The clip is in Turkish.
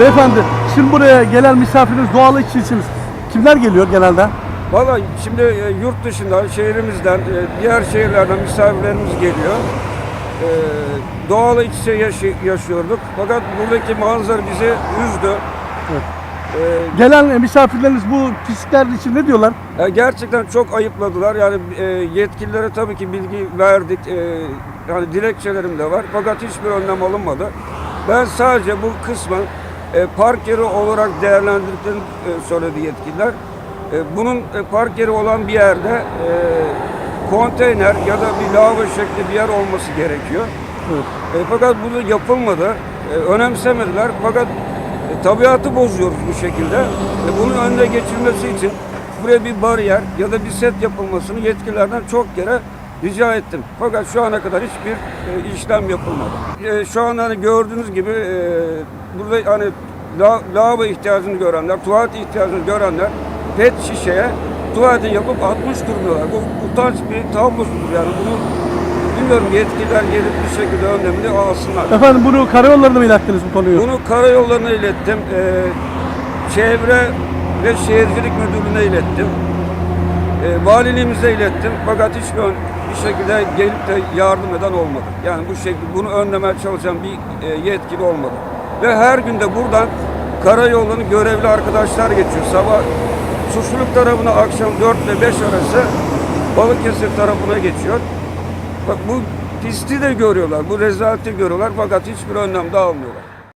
Beyefendi şimdi buraya gelen misafiriniz doğal iççisiniz. Kimler geliyor genelde? Valla şimdi e, yurt dışından, şehrimizden, e, diğer şehirlerden misafirlerimiz geliyor. E, doğal iç içe yaşı- yaşıyorduk. Fakat buradaki manzara bizi üzdü. E, Gelen e, misafirleriniz bu pislikler için ne diyorlar? ya gerçekten çok ayıpladılar. Yani e, yetkililere tabii ki bilgi verdik. E, yani dilekçelerim de var. Fakat hiçbir önlem alınmadı. Ben sadece bu kısmen e, park yeri olarak değerlendirdiklerini e, söyledi yetkililer. E, bunun e, park yeri olan bir yerde e, konteyner ya da bir lavabo şekli bir yer olması gerekiyor. Evet. E, fakat bu da yapılmadı. E, önemsemediler. Fakat e, tabiatı bozuyoruz bu şekilde. E, bunun önüne geçilmesi için buraya bir bariyer ya da bir set yapılmasını yetkililerden çok kere rica ettim. Fakat şu ana kadar hiçbir e, işlem yapılmadı. E, şu an hani gördüğünüz gibi e, burada hani la, lavabo ihtiyacını görenler, tuvalet ihtiyacını görenler pet şişeye tuvaleti yapıp atmış durumdalar. Bu utanç bir tablosudur yani bunu Bilmiyorum yetkililer gelip bir şekilde önlemini alsınlar. Efendim bunu karayollarına mı ilettiniz bu konuyu? Bunu karayollarına ilettim. Ee, çevre ve Şehircilik Müdürlüğü'ne ilettim. Ee, valiliğimize ilettim. Fakat hiçbir ön- bir şekilde gelip de yardım eden olmadı. Yani bu şekilde bunu önlemeye çalışan bir e, yetkili olmadı. Ve her günde buradan karayollarını görevli arkadaşlar geçiyor. Sabah Suçluluk tarafına akşam 4 ile 5 arası Balıkesir tarafına geçiyor. Bak bu pisti de görüyorlar, bu rezaleti görüyorlar fakat hiçbir önlem de almıyorlar.